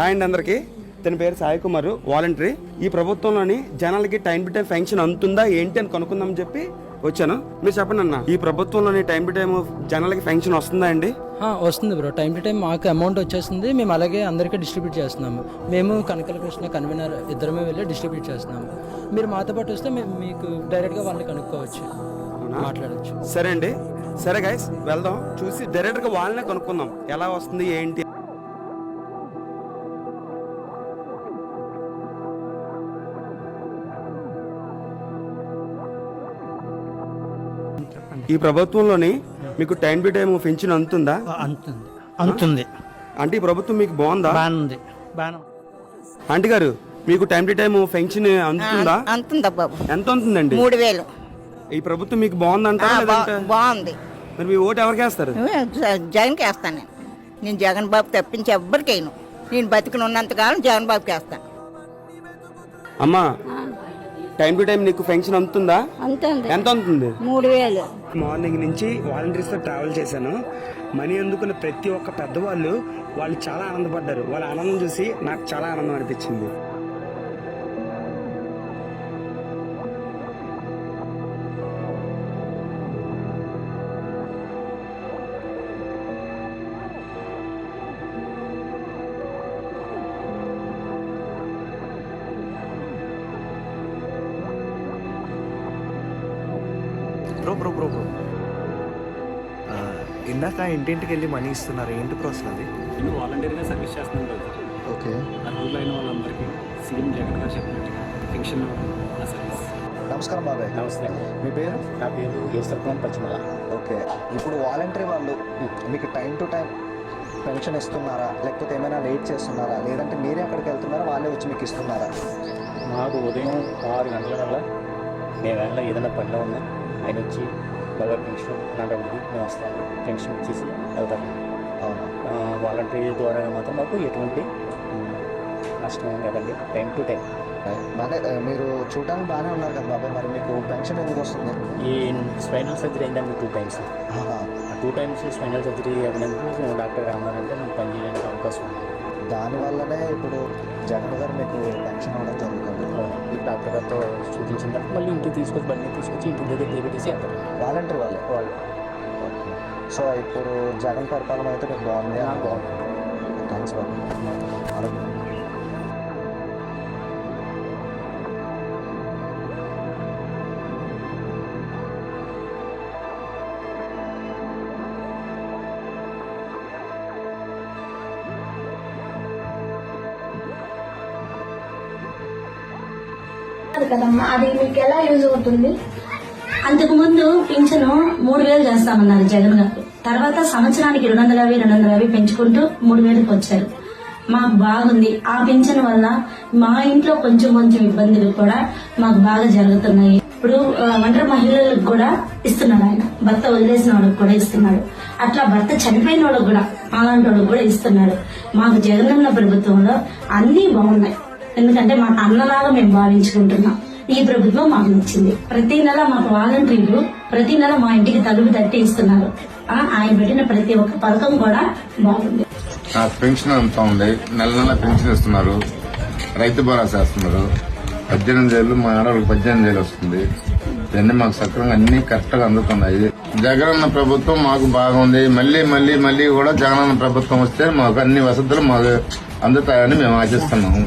Hi అండి అందరికీ. తన పేరు సాయి కుమార్ వాలంటరీ. ఈ ప్రభుత్వంలోని జనాలకి టైం టు టైం ఫెన్షన్ అందుతుందా ఏంటి అని కనుక్కుందామని చెప్పి వచ్చాను. మీరు చెప్పండి అన్న ఈ ప్రభుత్వంలోని టైం టు టైం జనాలకి ఫెన్షన్ వస్తుందా అండి? వస్తుంది బ్రో. టైం టు టైం మాకు అమౌంట్ వచ్చేస్తుంది. మేము అలాగే అందరికీ డిస్ట్రిబ్యూట్ చేస్తున్నాము. మేము కనకల కృష్ణ కన్వీనర్ ఇద్దరమే వెళ్ళి డిస్ట్రిబ్యూట్ చేస్తున్నాము. మీరు మాతో పాటు వస్తే మేము మీకు డైరెక్ట్గా వాళ్ళని కనుక్కోవచ్చు. మాట్లాడవచ్చు సరే అండి. సరే గైస్ వెళ్దాం. చూసి డైరెక్ట్గా వాళ్ళనే కనుక్కుందాం. ఎలా వస్తుంది ఏంటి? ఈ ప్రభుత్వంలోని మీకు టైం టు టైం పెన్షన్ అందుతుందా అంతుంది. అంతుంది. అంటే ఈ ప్రభుత్వం మీకు బాగుందా? బాగుంది. బాగా ఆంటీ గారు మీకు టైం టు టైం పెన్షన్ అందుతుందా అంతుందా? బాబు ఎంత ఉంటుందండి? మూడు వేలు ఈ ప్రభుత్వం మీకు బాగుందంటారా లేదంటే? బాగుంది. మరి మీ ఓటు ఎవరికి వేస్తారు? జ- జగన్కి వేస్తాను నేను. నేను జగన్ బాబు తప్పించి ఎవ్వరికి వేయను నేను బతికిన ఉన్నంతకాలం జగన్ బాబుకి వేస్తాను. అమ్మా టైం టు టైం నీకు పెన్షన్ అందుతుందా? అంతుంది. ఎంత ఉంటుంది మూడు వేలు మార్నింగ్ నుంచి వాలంటీర్స్తో ట్రావెల్ చేశాను. మనీ అందుకున్న ప్రతి ఒక్క పెద్దవాళ్ళు వాళ్ళు చాలా ఆనందపడ్డారు. వాళ్ళ ఆనందం చూసి నాకు చాలా ఆనందం అనిపించింది. Bro bro bro bro. ఇందాక ఇంటింటికి వెళ్ళి మనీ ఇస్తున్నారు. ఏంటి ప్రాసెస్ అది? నేను వాలంటీర్గా సర్వీస్ చేస్తున్నాను కదా ఓకే. అర్హులు అయిన వాళ్ళందరికీ సీఎం జగన్ గారు చెప్పినట్టుగా పెన్షన్ నా సర్వీస్. నమస్కారం బాబాయ్. నమస్తే. మీ పేరు? నా పేరు ఈశ్వరపురం పచ్చిమల. ఓకే. ఇప్పుడు వాలంటరీ వాళ్ళు మీకు టైం టు టైం పెన్షన్ ఇస్తున్నారా? లేకపోతే ఏమైనా లేట్ చేస్తున్నారా? లేదంటే మీరే అక్కడికి వెళ్తున్నారా? వాళ్ళే వచ్చి మీకు ఇస్తున్నారా? మాకు ఉదయం ఆరు గంటల వల్ల మేము వెళ్ళ ఏదైనా పనిలో ఉన్నా. ఆయన వచ్చి బాగా పెన్షన్ నాట మేము ఇచ్చేసి వెళ్తాము అవునా? ఆ, వాలంటరీ ద్వారా మాత్రం మాకు ఎటువంటి నష్టం కదండి టైం టు టైం. బాగా మీరు చూడడానికి బాగానే ఉన్నారు కదా బాబాయ్ మరి మీకు పెన్షన్ ఎందుకు వస్తుంది? ఈ స్పైనల్ సర్జరీ అయిందండి two times. Two times spinal surgery అయినందుకు డాక్టర్ రామారంటే మేము పని చేయడానికి అవకాశం ఉంది. దానివల్లనే ఇప్పుడు జగన్ గారు మీకు పెన్షన్ అవ్వడం జరుగుతుంది. ఈ డాక్టర్ గారితో చూపించిన తర్వాత మళ్ళీ ఇంటికి తీసుకొచ్చి బండి తీసుకొచ్చి ఇంటి దగ్గర దిగబెట్టేసి వాలంటరీ వాళ్ళే? వాళ్ళు. ఓకే. సో ఇప్పుడు జగన్ పరిపాలన అయితే మీకు బాగుంది. బాగుంది. థ్యాంక్స్ బాబు. కదమ్మా అది మీకు ఎలా యూజ్ అవుతుంది? అంతకు ముందు పింఛను మూడు వేలు చేస్తామన్నారు జగన్ గారు. తర్వాత సంవత్సరానికి రెండు వందల యాభై రెండు వందల యాభై పెంచుకుంటూ మూడు వేలకు వచ్చారు. మాకు బాగుంది. ఆ పింఛన్ వల్ల మా ఇంట్లో కొంచెం కొంచెం ఇబ్బందులు కూడా మాకు బాగా జరుగుతున్నాయి. ఇప్పుడు ఆ, ఒంటరి మహిళలకు కూడా ఇస్తున్నాడు ఆయన. భర్త వదిలేసిన వాళ్ళకి కూడా ఇస్తున్నాడు. అట్లా భర్త చనిపోయిన వాళ్ళకి కూడా అలాంటి వాళ్ళకి కూడా ఇస్తున్నాడు. మాకు జగనన్న ప్రభుత్వంలో అన్నీ బాగున్నాయి. ఎందుకంటే మా అన్నలాగా మేము భావించుకుంటున్నాం. ఈ ప్రభుత్వం మాకు నచ్చింది. ప్రతి నెల మాకు వాలంటీర్లు ప్రతి నెల మా ఇంటికి తలుపు తట్టి ఇస్తున్నారు. ఆయన పెట్టిన ప్రతి ఒక్క పథకం కూడా బాగుంది. నాకు పెన్షన్ అంతా ఉంది. నెల నెల పెన్షన్ ఇస్తున్నారు. రైతు భరోసా ఇస్తున్నారు. పద్దెనిమిది ఏళ్ళు మా ఆడవాళ్ళకి పద్దెనిమిది ఏళ్ళు వస్తుంది. ఇవన్నీ మాకు సక్రమంగా అన్ని కరెక్ట్గా అందుతున్నాయి. జగనన్న ప్రభుత్వం మాకు బాగుంది. మళ్ళీ మళ్ళీ మళ్ళీ కూడా జగనన్న ప్రభుత్వం వస్తే మాకు అన్ని వసతులు మాకు అందుతాయని మేము ఆశిస్తున్నాము.